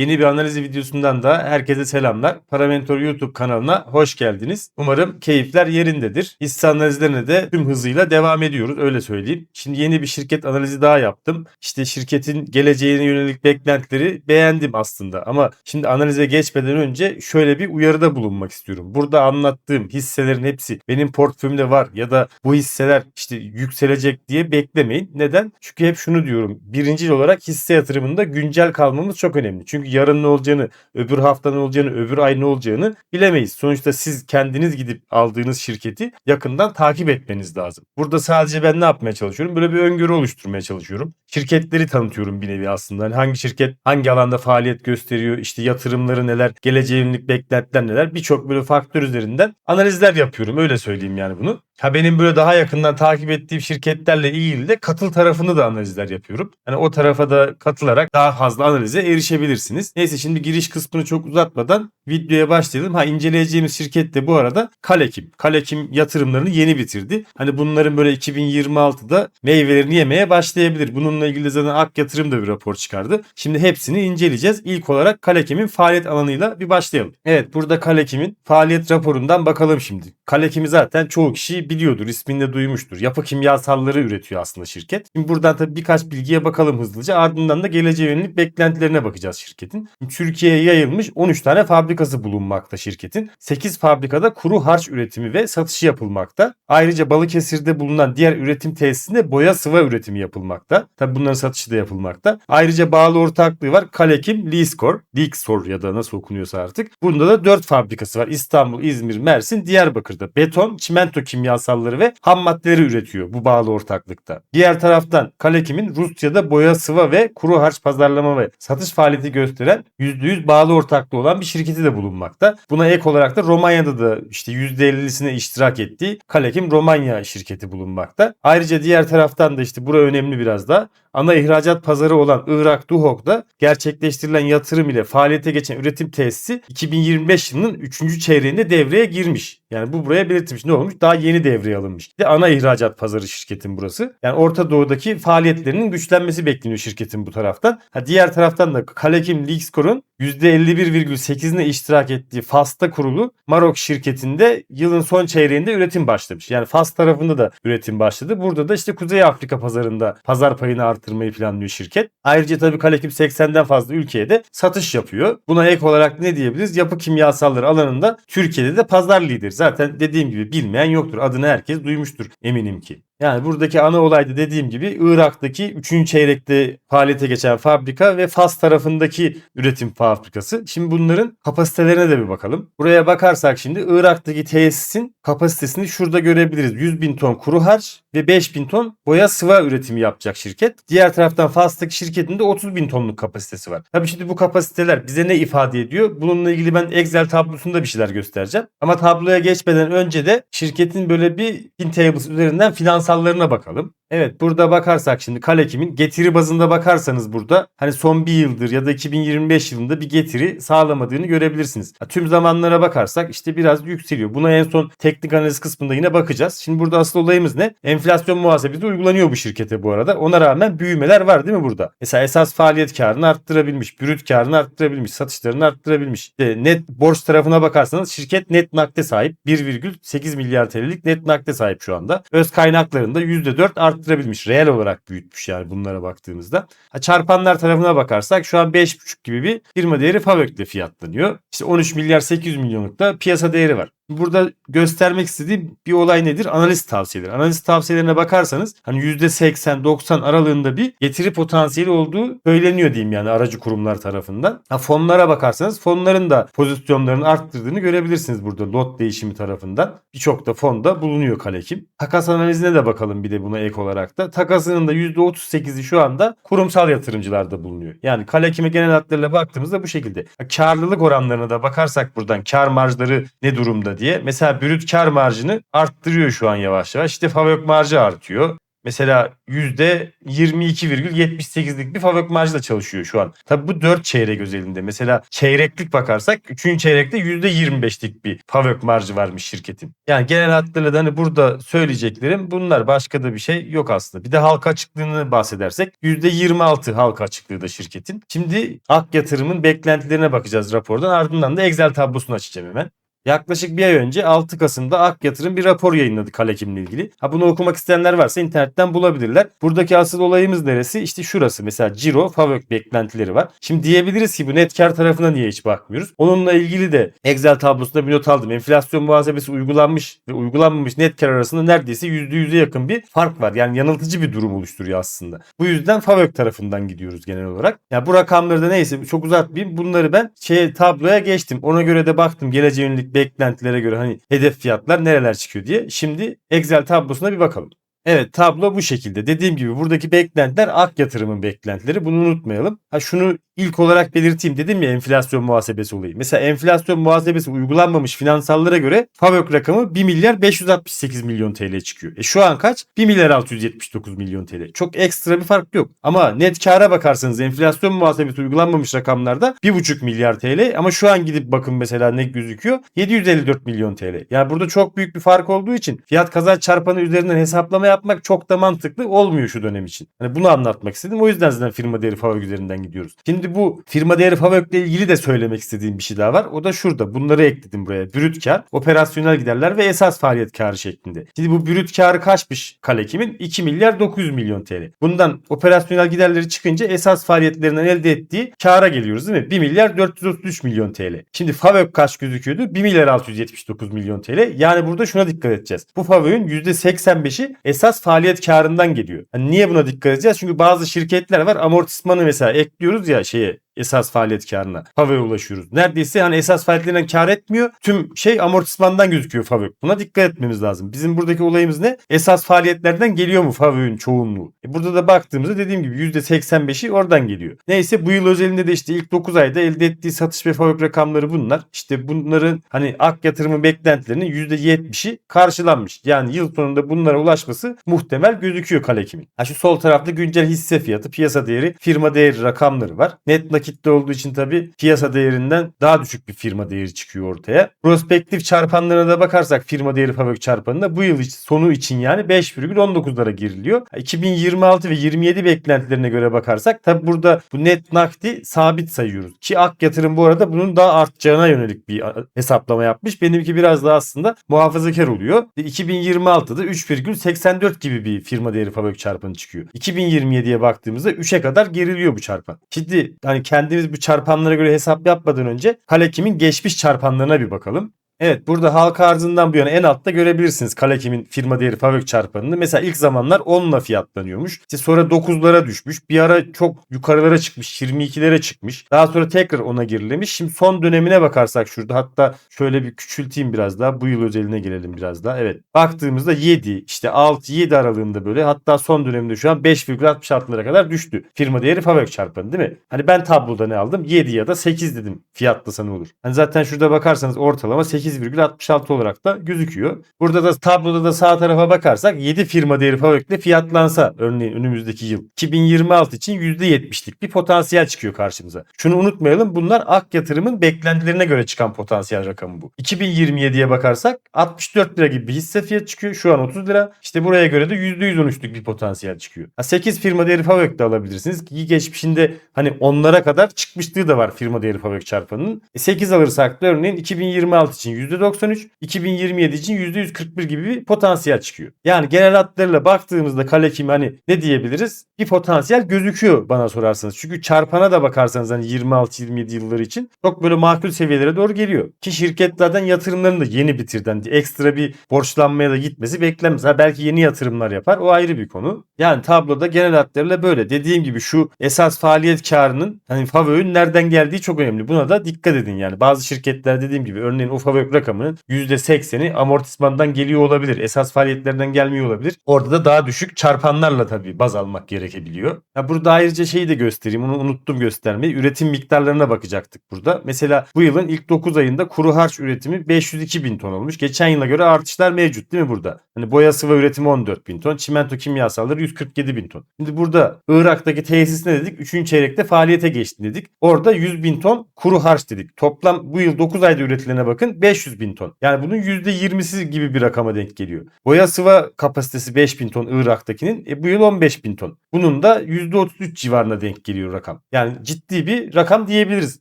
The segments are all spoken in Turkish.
Yeni bir analiz videosundan da herkese selamlar. Paramentor YouTube kanalına hoş geldiniz. Umarım keyifler yerindedir. Hisse analizlerine de tüm hızıyla devam ediyoruz öyle söyleyeyim. Şimdi yeni bir şirket analizi daha yaptım. İşte şirketin geleceğine yönelik beklentileri beğendim aslında. Ama şimdi analize geçmeden önce şöyle bir uyarıda bulunmak istiyorum. Burada anlattığım hisselerin hepsi benim portföyümde var ya da bu hisseler işte yükselecek diye beklemeyin. Neden? Çünkü hep şunu diyorum. Birincil olarak hisse yatırımında güncel kalmamız çok önemli. Çünkü yarın ne olacağını, öbür hafta ne olacağını, öbür ay ne olacağını bilemeyiz. Sonuçta siz kendiniz gidip aldığınız şirketi yakından takip etmeniz lazım. Burada sadece ben ne yapmaya çalışıyorum? Böyle bir öngörü oluşturmaya çalışıyorum. Şirketleri tanıtıyorum bir nevi aslında. Hani hangi şirket hangi alanda faaliyet gösteriyor, işte yatırımları neler, geleceğe yönelik beklentiler neler birçok böyle faktör üzerinden analizler yapıyorum. Öyle söyleyeyim yani bunu. Ha benim böyle daha yakından takip ettiğim şirketlerle ilgili de katıl tarafını da analizler yapıyorum. Hani o tarafa da katılarak daha fazla analize erişebilirsiniz. Neyse şimdi giriş kısmını çok uzatmadan videoya başlayalım. Ha inceleyeceğimiz şirket de bu arada Kalekim. Kalekim yatırımlarını yeni bitirdi. Hani bunların böyle 2026'da meyvelerini yemeye başlayabilir. Bununla ilgili zaten Ak Yatırım da bir rapor çıkardı. Şimdi hepsini inceleyeceğiz. İlk olarak Kalekim'in faaliyet alanıyla bir başlayalım. Evet burada Kalekim'in faaliyet raporundan bakalım şimdi. Kalekim'i zaten çoğu kişi biliyordur, ismini de duymuştur. Yapı kimyasalları üretiyor aslında şirket. Şimdi buradan tabii birkaç bilgiye bakalım hızlıca. Ardından da geleceğe yönelik beklentilerine bakacağız şirketin. Türkiye'ye yayılmış 13 tane fabrikası bulunmakta şirketin. 8 fabrikada kuru harç üretimi ve satışı yapılmakta. Ayrıca Balıkesir'de bulunan diğer üretim tesisinde boya sıva üretimi yapılmakta. Tabii bunların satışı da yapılmakta. Ayrıca bağlı ortaklığı var. Kalekim, Liskor, Liksor ya da nasıl okunuyorsa artık. Bunda da 4 fabrikası var. İstanbul, İzmir, Mersin, Diyarbakır'da. Beton, çimento kimyasalları ve ham maddeleri üretiyor bu bağlı ortaklıkta. Diğer taraftan Kalekim'in Rusya'da boya sıva ve kuru harç pazarlama ve satış faaliyeti gösteren %100 bağlı ortaklığı olan bir şirketi de bulunmakta. Buna ek olarak da Romanya'da da işte %50'sine iştirak ettiği Kalekim Romanya şirketi bulunmakta. Ayrıca diğer taraftan da işte bura önemli biraz da ana ihracat pazarı olan Irak Duhok'ta gerçekleştirilen yatırım ile faaliyete geçen üretim tesisi 2025 yılının 3. çeyreğinde devreye girmiş. Yani bu buraya belirtilmiş. Ne olmuş? Daha yeni devreye alınmış. Bir de ana ihracat pazarı şirketin burası. Yani Orta Doğu'daki faaliyetlerinin güçlenmesi bekleniyor şirketin bu taraftan. Ha, diğer taraftan da Kalekim Leakscore'un %51,8'ine iştirak ettiği Fas'ta kurulu Marok şirketinde yılın son çeyreğinde üretim başlamış. Yani Fas tarafında da üretim başladı. Burada da işte Kuzey Afrika pazarında pazar payını artırmayı planlıyor şirket. Ayrıca tabii Kalekim 80'den fazla ülkeye de satış yapıyor. Buna ek olarak ne diyebiliriz? Yapı kimyasalları alanında Türkiye'de de pazar lideri. Zaten dediğim gibi bilmeyen yoktur. Adını herkes duymuştur eminim ki. Yani buradaki ana olay da dediğim gibi Irak'taki 3. çeyrekte faaliyete geçen fabrika ve Fas tarafındaki üretim fabrikası. Şimdi bunların kapasitelerine de bir bakalım. Buraya bakarsak şimdi Irak'taki tesisin kapasitesini şurada görebiliriz. 100 bin ton kuru harç ve 5 bin ton boya sıva üretimi yapacak şirket. Diğer taraftan Fas'taki şirketin de 30 bin tonluk kapasitesi var. Tabii şimdi bu kapasiteler bize ne ifade ediyor? Bununla ilgili ben Excel tablosunda bir şeyler göstereceğim. Ama tabloya geçmeden önce de şirketin böyle bir pin tables üzerinden finansallarına bakalım. Evet burada bakarsak şimdi Kalekim'in getiri bazında bakarsanız burada hani son bir yıldır ya da 2025 yılında bir getiri sağlamadığını görebilirsiniz. Ha, tüm zamanlara bakarsak işte biraz yükseliyor. Buna en son teknik analiz kısmında yine bakacağız. Şimdi burada asıl olayımız ne? Enflasyon muhasebesi uygulanıyor bu şirkete bu arada. Ona rağmen büyümeler var değil mi burada? Mesela esas faaliyet karını arttırabilmiş, brüt karını arttırabilmiş, satışlarını arttırabilmiş. İşte net borç tarafına bakarsanız şirket net nakde sahip. 1,8 milyar TL'lik net nakde sahip şu anda. Öz kaynaklarında %4 arttırabilmiş. Reel olarak büyütmüş yani bunlara baktığımızda. Ha, çarpanlar tarafına bakarsak şu an 5,5 gibi bir firma değeri Favök'le fiyatlanıyor. İşte 13 milyar 800 milyonluk da piyasa değeri var. Burada göstermek istediğim bir olay nedir? Analiz tavsiyeleri. Analiz tavsiyelerine bakarsanız hani %80-90 aralığında bir getiri potansiyeli olduğu söyleniyor diyeyim yani aracı kurumlar tarafından. Ha, fonlara bakarsanız fonların da pozisyonlarını arttırdığını görebilirsiniz burada lot değişimi tarafından. Birçok da fonda bulunuyor Kalekim. Takas analizine de bakalım bir de buna ek olarak da. Takasının da %38'i şu anda kurumsal yatırımcılarda bulunuyor. Yani Kalekim'e genel hatlarıyla baktığımızda bu şekilde. Karlılık oranlarına da bakarsak buradan kar marjları ne durumda diye. Mesela brüt kar marjını arttırıyor şu an yavaş yavaş. İşte Favök marjı artıyor. mesela %22,78'lik bir fabrik marjla çalışıyor şu an. Tabi bu 4 çeyrek özelinde. Mesela çeyreklik bakarsak 3. çeyrekte %25'lik bir fabrik marjı varmış şirketin. Yani genel hatlarıyla hani burada söyleyeceklerim bunlar. Başka da bir şey yok aslında. Bir de halka açıklığını bahsedersek %26 halka açıklığı da şirketin. Şimdi Ak Yatırım'ın beklentilerine bakacağız rapordan. Ardından da Excel tablosunu açacağım hemen. Yaklaşık bir ay önce 6 Kasım'da Ak Yatırım bir rapor yayınladı Kalekim'le ilgili. Ha bunu okumak isteyenler varsa internetten bulabilirler. Buradaki asıl olayımız neresi? İşte şurası. Mesela Ciro, Favök beklentileri var. Şimdi diyebiliriz ki bu net kar tarafına niye hiç bakmıyoruz? Onunla ilgili de Excel tablosunda bir not aldım. Enflasyon muhasebesi uygulanmış ve uygulanmamış net kar arasında neredeyse %100'e yakın bir fark var. Yani yanıltıcı bir durum oluşturuyor aslında. Bu yüzden Favök tarafından gidiyoruz genel olarak. Ya yani bu rakamları da neyse çok uzatmayayım. Bunları ben şey tabloya geçtim. Ona göre de baktım geleceğe yönelik beklentilere göre hani hedef fiyatlar nereler çıkıyor diye. Şimdi Excel tablosuna bir bakalım. Evet tablo bu şekilde. Dediğim gibi buradaki beklentiler ak yatırımın beklentileri. Bunu unutmayalım. Ha şunu ilk olarak belirteyim dedim ya enflasyon muhasebesi olayı. Mesela enflasyon muhasebesi uygulanmamış finansallara göre FAVÖK rakamı 1 milyar 568 milyon TL çıkıyor. E şu an kaç? 1 milyar 679 milyon TL. Çok ekstra bir fark yok. Ama net kara bakarsanız enflasyon muhasebesi uygulanmamış rakamlarda 1,5 milyar TL ama şu an gidip bakın mesela ne gözüküyor? 754 milyon TL. Yani burada çok büyük bir fark olduğu için fiyat kazanç çarpanı üzerinden hesaplama yapmak çok da mantıklı olmuyor şu dönem için. Hani bunu anlatmak istedim. O yüzden zaten firma değeri FAVÖK üzerinden gidiyoruz. Şimdi bu firma değeri FAVÖK ile ilgili de söylemek istediğim bir şey daha var. O da şurada. Bunları ekledim buraya. Brüt kar, operasyonel giderler ve esas faaliyet karı şeklinde. Şimdi bu brüt karı kaçmış Kalekim'in? 2 milyar 900 milyon TL. Bundan operasyonel giderleri çıkınca esas faaliyetlerinden elde ettiği kara geliyoruz değil mi? 1 milyar 433 milyon TL. Şimdi FAVÖK kaç gözüküyordu? 1 milyar 679 milyon TL. Yani burada şuna dikkat edeceğiz. Bu FAVÖK'ün %85'i esas faaliyet karından geliyor. Yani niye buna dikkat edeceğiz? Çünkü bazı şirketler var amortismanı mesela ekliyoruz ya şeye esas faaliyet karına. FAVÖK'e ulaşıyoruz. Neredeyse hani esas faaliyetlerinden kar etmiyor. Tüm şey amortismandan gözüküyor FAVÖK. Buna dikkat etmemiz lazım. Bizim buradaki olayımız ne? Esas faaliyetlerden geliyor mu FAVÖK'ün çoğunluğu? E burada da baktığımızda dediğim gibi %85'i oradan geliyor. Neyse bu yıl özelinde de işte ilk 9 ayda elde ettiği satış ve FAVÖK rakamları bunlar. İşte bunların hani ak yatırımı beklentilerinin %70'i karşılanmış. Yani yıl sonunda bunlara ulaşması muhtemel gözüküyor Kalekim'in. Ha şu sol tarafta güncel hisse fiyatı, piyasa değeri, firma değeri rakamları var. Net nakitte olduğu için tabi piyasa değerinden daha düşük bir firma değeri çıkıyor ortaya. Prospektif çarpanlarına da bakarsak firma değeri fabrik çarpanında bu yıl sonu için yani 5,19'lara giriliyor. 2026 ve 27 beklentilerine göre bakarsak tabi burada bu net nakdi sabit sayıyoruz. Ki ak yatırım bu arada bunun daha artacağına yönelik bir hesaplama yapmış. Benimki biraz daha aslında muhafazakar oluyor. 2026'da 3,84 gibi bir firma değeri fabrik çarpanı çıkıyor. 2027'ye baktığımızda 3'e kadar geriliyor bu çarpan. Şimdi hani kendimiz bu çarpanlara göre hesap yapmadan önce Kalekim'in geçmiş çarpanlarına bir bakalım. Evet burada halka arzından bu yana en altta görebilirsiniz Kalekim'in firma değeri fabrik çarpanını. Mesela ilk zamanlar 10'la fiyatlanıyormuş. İşte sonra 9'lara düşmüş. Bir ara çok yukarılara çıkmış. 22'lere çıkmış. Daha sonra tekrar ona gerilemiş. Şimdi son dönemine bakarsak şurada hatta şöyle bir küçülteyim biraz daha. Bu yıl özeline gelelim biraz daha. Evet. Baktığımızda 7 işte 6-7 aralığında böyle hatta son döneminde şu an 5,66'lara kadar düştü. Firma değeri fabrik çarpanı değil mi? Hani ben tabloda ne aldım? 7 ya da 8 dedim fiyatlasa ne olur. Hani zaten şurada bakarsanız ortalama 8 8,66 olarak da gözüküyor. Burada da tabloda da sağ tarafa bakarsak 7 firma değeri fabrikle fiyatlansa örneğin önümüzdeki yıl 2026 için %70'lik bir potansiyel çıkıyor karşımıza. Şunu unutmayalım bunlar ak yatırımın beklentilerine göre çıkan potansiyel rakamı bu. 2027'ye bakarsak 64 lira gibi bir hisse fiyat çıkıyor. Şu an 30 lira. İşte buraya göre de %113'lük bir potansiyel çıkıyor. 8 firma değeri fabrik de alabilirsiniz. Ki geçmişinde hani onlara kadar çıkmışlığı da var firma değeri fabrik çarpanının. 8 alırsak da örneğin 2026 için %93, 2027 için %141 gibi bir potansiyel çıkıyor. Yani genel hatlarıyla baktığımızda Kalekim hani ne diyebiliriz? Bir potansiyel gözüküyor bana sorarsanız. Çünkü çarpana da bakarsanız hani 26-27 yılları için çok böyle makul seviyelere doğru geliyor. Ki şirketlerden yatırımlarını da yeni bitirden hani ekstra bir borçlanmaya da gitmesi beklenmez. Ha belki yeni yatırımlar yapar o ayrı bir konu. Yani tabloda genel hatlarıyla böyle. Dediğim gibi şu esas faaliyet karının hani FAVÖK'ün nereden geldiği çok önemli. Buna da dikkat edin yani. Bazı şirketler dediğim gibi örneğin o FAVÖK TÜPRAŞ rakamının %80'i amortismandan geliyor olabilir. Esas faaliyetlerinden gelmiyor olabilir. Orada da daha düşük çarpanlarla tabii baz almak gerekebiliyor. Ya burada ayrıca şeyi de göstereyim. Onu unuttum göstermeyi. Üretim miktarlarına bakacaktık burada. Mesela bu yılın ilk 9 ayında kuru harç üretimi 502 bin ton olmuş. Geçen yıla göre artışlar mevcut değil mi burada? Hani boya sıvı üretimi 14 bin ton. Çimento kimyasalları 147 bin ton. Şimdi burada Irak'taki tesis ne dedik? 3. çeyrekte faaliyete geçti dedik. Orada 100 bin ton kuru harç dedik. Toplam bu yıl 9 ayda üretilene bakın 500 bin ton. Yani bunun %20'si gibi bir rakama denk geliyor. Boya sıva kapasitesi 5 bin ton Irak'takinin. E bu yıl 15 bin ton. Bunun da %33 civarına denk geliyor rakam. Yani ciddi bir rakam diyebiliriz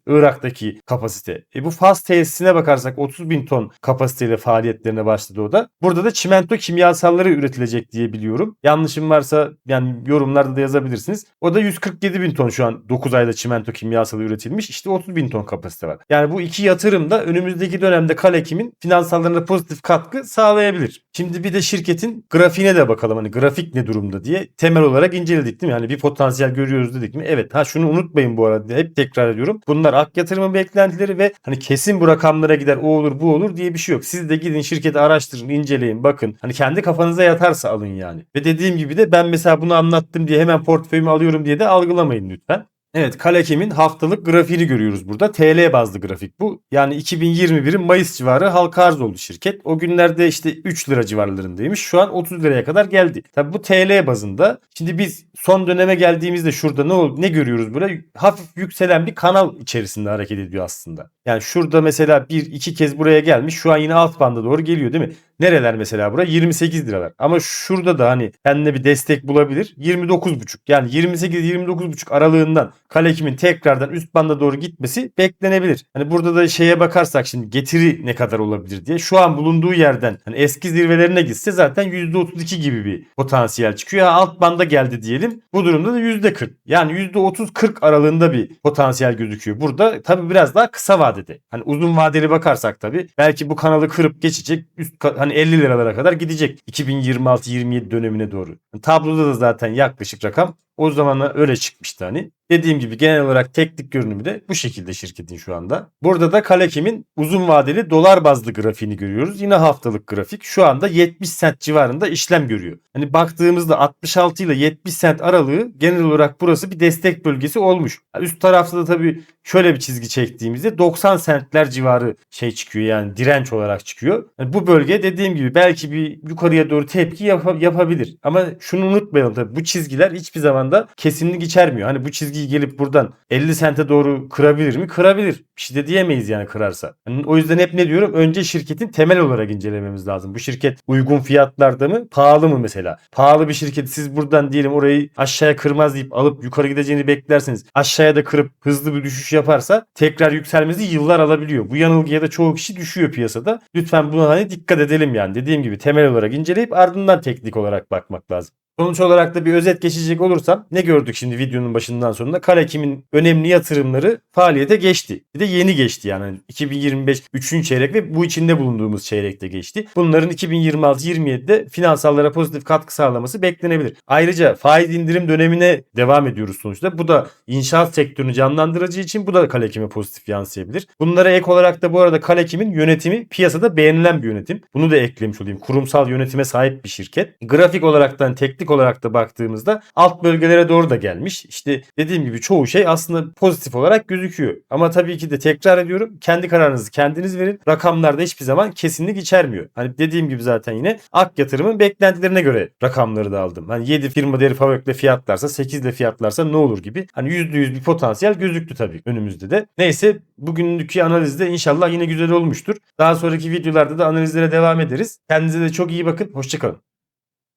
Irak'taki kapasite. E bu Fas tesisine bakarsak 30 bin ton kapasiteyle faaliyetlerine başladı o da. Burada da çimento kimyasalları üretilecek diye biliyorum. Yanlışım varsa yani yorumlarda da yazabilirsiniz. O da 147 bin ton şu an 9 ayda çimento kimyasalı üretilmiş. İşte 30 bin ton kapasite var. Yani bu iki yatırım da önümüzdeki dönemde Kalekim'in finansallarına pozitif katkı sağlayabilir. Şimdi bir de şirketin grafiğine de bakalım. Hani grafik ne durumda diye temel olarak inceledik değil mi? Yani bir potansiyel görüyoruz dedik mi? Evet. Ha şunu unutmayın bu arada. Hep tekrar ediyorum. Bunlar ak yatırımı beklentileri ve hani kesin bu rakamlara gider o olur bu olur diye bir şey yok. Siz de gidin şirketi araştırın, inceleyin, bakın. Hani kendi kafanıza yatarsa alın yani. Ve dediğim gibi de ben mesela bunu anlattım diye hemen portföyümü alıyorum diye de algılamayın lütfen. Evet Kalekim'in haftalık grafiğini görüyoruz burada. TL bazlı grafik bu. Yani 2021'in Mayıs civarı halka arz oldu şirket. O günlerde işte 3 lira civarlarındaymış. Şu an 30 liraya kadar geldi. Tabi bu TL bazında. Şimdi biz son döneme geldiğimizde şurada ne oldu, ne görüyoruz böyle? Hafif yükselen bir kanal içerisinde hareket ediyor aslında. Yani şurada mesela bir iki kez buraya gelmiş. Şu an yine alt banda doğru geliyor değil mi? Nereler mesela bura? 28 liralar. Ama şurada da hani kendine bir destek bulabilir. 29,5. Yani 28-29,5 aralığından Kalekim'in tekrardan üst banda doğru gitmesi beklenebilir. Hani burada da şeye bakarsak şimdi getiri ne kadar olabilir diye. Şu an bulunduğu yerden hani eski zirvelerine gitse zaten %32 gibi bir potansiyel çıkıyor. Ha, alt banda geldi diyelim. Bu durumda da %40. Yani %30-40 aralığında bir potansiyel gözüküyor. Burada tabii biraz daha kısa vadede. Hani uzun vadeli bakarsak tabii belki bu kanalı kırıp geçecek. Üst hani 50 liralara kadar gidecek 2026-27 dönemine doğru. Yani tabloda da zaten yaklaşık rakam o zamanlar öyle çıkmıştı hani. Dediğim gibi genel olarak teknik görünümü de bu şekilde şirketin şu anda. Burada da Kalekim'in uzun vadeli dolar bazlı grafiğini görüyoruz. Yine haftalık grafik. Şu anda 70 sent civarında işlem görüyor. Hani baktığımızda 66 ile 70 sent aralığı genel olarak burası bir destek bölgesi olmuş. Üst tarafta da tabii şöyle bir çizgi çektiğimizde 90 sentler civarı şey çıkıyor yani direnç olarak çıkıyor. Yani bu bölge dediğim gibi belki bir yukarıya doğru tepki yap- yapabilir. Ama şunu unutmayalım tabii bu çizgiler hiçbir zaman da kesinlik içermiyor. Hani bu çizgiyi gelip buradan 50 sente doğru kırabilir mi? Kırabilir. Bir şey de diyemeyiz yani kırarsa. Yani o yüzden hep ne diyorum? Önce şirketin temel olarak incelememiz lazım. Bu şirket uygun fiyatlarda mı? Pahalı mı mesela? Pahalı bir şirket siz buradan diyelim orayı aşağıya kırmaz deyip alıp yukarı gideceğini beklerseniz aşağıya da kırıp hızlı bir düşüş yaparsa tekrar yükselmesi yıllar alabiliyor. Bu yanılgıya da çoğu kişi düşüyor piyasada. Lütfen buna hani dikkat edelim yani. Dediğim gibi temel olarak inceleyip ardından teknik olarak bakmak lazım. Sonuç olarak da bir özet geçecek olursam ne gördük şimdi videonun başından sonunda? Kalekim'in önemli yatırımları faaliyete geçti. Bir de yeni geçti yani 2025 3. çeyrek ve bu içinde bulunduğumuz çeyrekte geçti. Bunların 2026-27'de finansallara pozitif katkı sağlaması beklenebilir. Ayrıca faiz indirim dönemine devam ediyoruz sonuçta. Bu da inşaat sektörünü canlandıracağı için bu da Kalekim'e pozitif yansıyabilir. Bunlara ek olarak da bu arada Kalekim'in yönetimi piyasada beğenilen bir yönetim. Bunu da eklemiş olayım. Kurumsal yönetime sahip bir şirket. Grafik olaraktan teknik olarak da baktığımızda alt bölgelere doğru da gelmiş. İşte dediğim gibi çoğu şey aslında pozitif olarak gözüküyor. Ama tabii ki de tekrar ediyorum. Kendi kararınızı kendiniz verin. Rakamlarda hiçbir zaman kesinlik içermiyor. Hani dediğim gibi zaten yine ak yatırımın beklentilerine göre rakamları da aldım. Hani 7 firma değeri fabrik fiyatlarsa 8 ile fiyatlarsa ne olur gibi. Hani %100 bir potansiyel gözüktü tabii önümüzde de. Neyse bugünkü analizde inşallah yine güzel olmuştur. Daha sonraki videolarda da analizlere devam ederiz. Kendinize de çok iyi bakın. Hoşçakalın.